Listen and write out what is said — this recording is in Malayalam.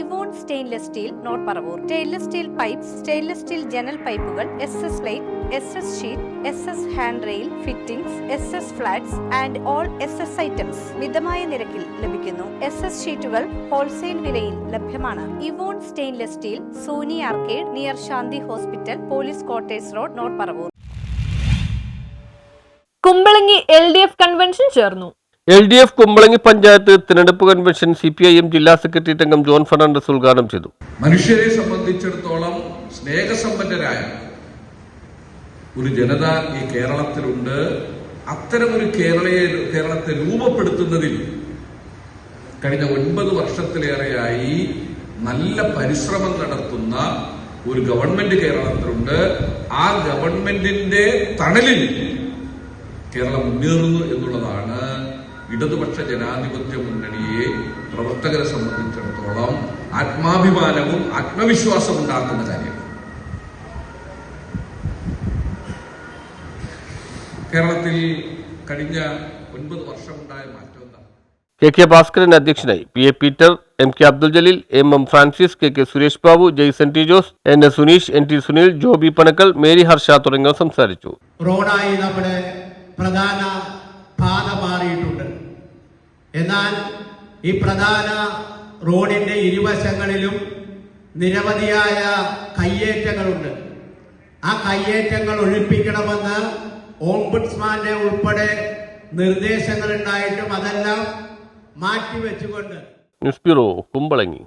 Evon stainless steel North Paravur. Stainless steel pipe stainless steel ജനൽ പൈപ്പുകൾ S S light S S sheet S S hand rail fittings S S flats and all S S items മിതമായ നിരക്കിൽ ലഭിക്കുന്നു. എസ് എസ് ഷീറ്റുകൾ ഹോൾസെയിൽ വിലയിൽ ലഭ്യമാണ്. Evon stainless steel Sony arcade near Shanthi hospital police quarters road North Paravur. Kumbalangi L D F convention ചേർന്നു. L D F Kumbalangi panchayat തിരഞ്ഞെടുപ്പ് convention C P I M ജില്ലാ സെക്രട്ടേറിയറ്റ് അംഗം ജോൺ ഫെർണാണ്ടസ് ഉദ്ഘാടനം ചെയ്തു. മനുഷ്യരെ സംബന്ധിച്ചിടത്തോളം സ്നേഹസമ്പന്നരായ ഒരു ജനത ഈ കേരളത്തിലുണ്ട്. അത്തരം ഒരു കേരളയെ കേരളത്തെ രൂപപ്പെടുത്തുന്നതിൽ കഴിഞ്ഞ ഒൻപത് വർഷത്തിലേറെയായി നല്ല പരിശ്രമം നടത്തുന്ന ഒരു ഗവൺമെന്റ് കേരളത്തിലുണ്ട്. ആ ഗവൺമെന്റിന്റെ തണലിൽ കേരളം മുന്നേറുന്നു എന്നുള്ളതാണ് ഇടതുപക്ഷ ജനാധിപത്യ മുന്നണിയെ പ്രവർത്തകരെ സംബന്ധിച്ചിടത്തോളം ആത്മാഭിമാനവും ആത്മവിശ്വാസവും ഉണ്ടാക്കുന്ന കാര്യമാണ്. കേരളത്തിൽ കഴിഞ്ഞ ഒൻപത് വർഷമുണ്ടായ മാറ്റം കെ കെ ഭാസ്കരൻ അധ്യക്ഷനായി P A Peter M K Abdul Jaleel M M Francis K K Suresh Babu Jaison T Jose N S Suneesh N T Sunil Joby Panakkal Mary Harsha തുടങ്ങിയവർ സംസാരിച്ചു. റോഡായി നമ്മുടെ പ്രധാന പാത മാറിയിട്ടുണ്ട്. എന്നാൽ ഈ പ്രധാന റോഡിന്റെ ഇരുവശങ്ങളിലും നിരവധിയായ കയ്യേറ്റങ്ങളുണ്ട്. ആ കയ്യേറ്റങ്ങൾ ഒഴിപ്പിക്കണമെന്ന് ഓംബുഡ്സ്മാന്റെ ഉൾപ്പെടെ നിർദ്ദേശങ്ങൾ ഉണ്ടായിട്ടും അതെല്ലാം മാറ്റിവെച്ചുകൊണ്ട് ന്യൂസ് ബ്യൂറോ കുമ്പളങ്ങി.